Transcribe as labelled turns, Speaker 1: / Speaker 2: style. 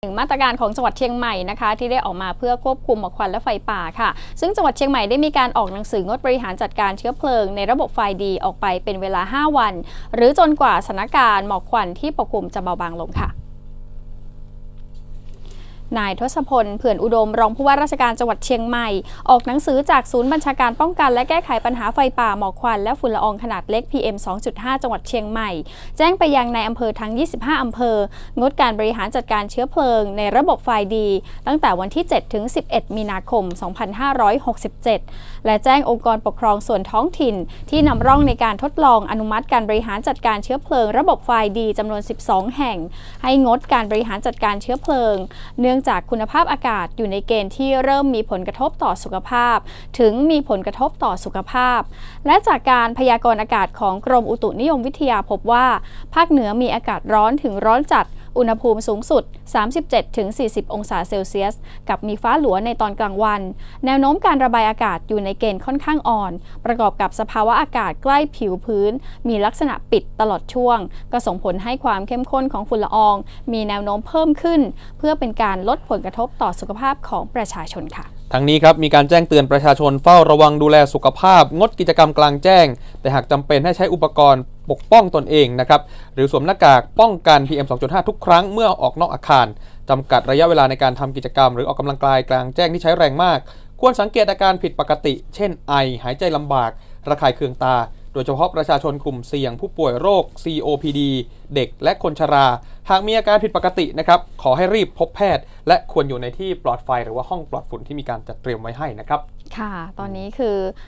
Speaker 1: หนึ่งมาตรการของจังหวัดเชียงใหม่นะคะที่ได้ออกมาเพื่อควบคุมหมอกควันและไฟป่าค่ะ ซึ่งจังหวัดเชียงใหม่ได้มีการออกหนังสืองดบริหารจัดการเชื้อเพลิง ในระบบไฟดีออกไปเป็นเวลา 5 วัน หรือจนกว่าสถานการณ์หมอกควันที่ปกคลุมจะเบาบางลงค่ะ นายทศพลเผื่อนอุดมรองผู้ว่าราชการจังหวัดเชียงใหม่ ออกหนังสือจากศูนย์บัญชาการป้องกัน และแก้ไขปัญหาไฟป่าหมอกควันและฝุ่นละอองขนาดเล็ก PM 2.5 จังหวัดเชียงใหม่ แจ้งไปยังในอำเภอทั้ง 25 อำเภอ งดการบริหารจัดการเชื้อเพลิง ในระบบไฟดี ตั้งแต่วันที่ 7 ถึง 11 มีนาคม 2567 และแจ้งองค์กรปกครองส่วนท้องถิ่น ที่นำร่องในการทดลองอนุมัติการบริหารจัดการเชื้อเพลิง ระบบไฟดีจำนวน 12 แห่ง ให้งดการบริหารจัดการเชื้อเพลิง เนื่องจากคุณภาพอากาศอยู่ในเกณฑ์ที่เริ่มมีผลกระทบต่อสุขภาพ ถึงมีผลกระทบต่อสุขภาพ และจากการพยากรณ์อากาศของกรมอุตุนิยมวิทยาพบว่า ภาคเหนือมีอากาศร้อนถึงร้อนจัดอุณหภูมิสูงสุด 37-40 องศาเซลเซียส กับมีฟ้าหลัวในตอนกลางวัน แนวโน้มการระบายอากาศอยู่ในเกณฑ์ค่อนข้างอ่อน ประกอบกับสภาวะอากาศใกล้ผิวพื้น มีลักษณะปิดตลอดช่วง ก็ส่งผลให้ความเข้มข้นของฝุ่นละออง มีแนวโน้มเพิ่มขึ้น เพื่อเป็นการลดผลกระทบต่อสุขภาพของประชาชนค่ะ
Speaker 2: ทั้งนี้ครับมีการแจ้งเตือนประชาชนเฝ้าระวังดูแลสุขภาพ งดกิจกรรมกลางแจ้ง แต่หากจำเป็นให้ใช้อุปกรณ์ปกป้องตนเองนะครับหรือสวมหน้ากากป้องกัน PM 2.5 ทุกครั้งเมื่อออกนอกอาคารจำกัดระยะเวลาในการทำกิจกรรม หรือออกกำลังกายกลางแจ้งที่ใช้แรงมาก ควรสังเกตอาการผิดปกติ เช่น ไอ หายใจลำบาก ระคายเคืองตา โดยเฉพาะประชาชนกลุ่มเสี่ยงผู้ป่วยโรค COPD เด็กและคนชรา หากมีอาการผิดปกตินะครับขอให้รีบพบแพทย์ และควรอยู่ในที่ปลอดไฟหรือว่าห้องปลอดฝุ่นที่มีการจัดเตรียมไว้ให้นะครับ
Speaker 1: ค่ะ ตอนนี้คือ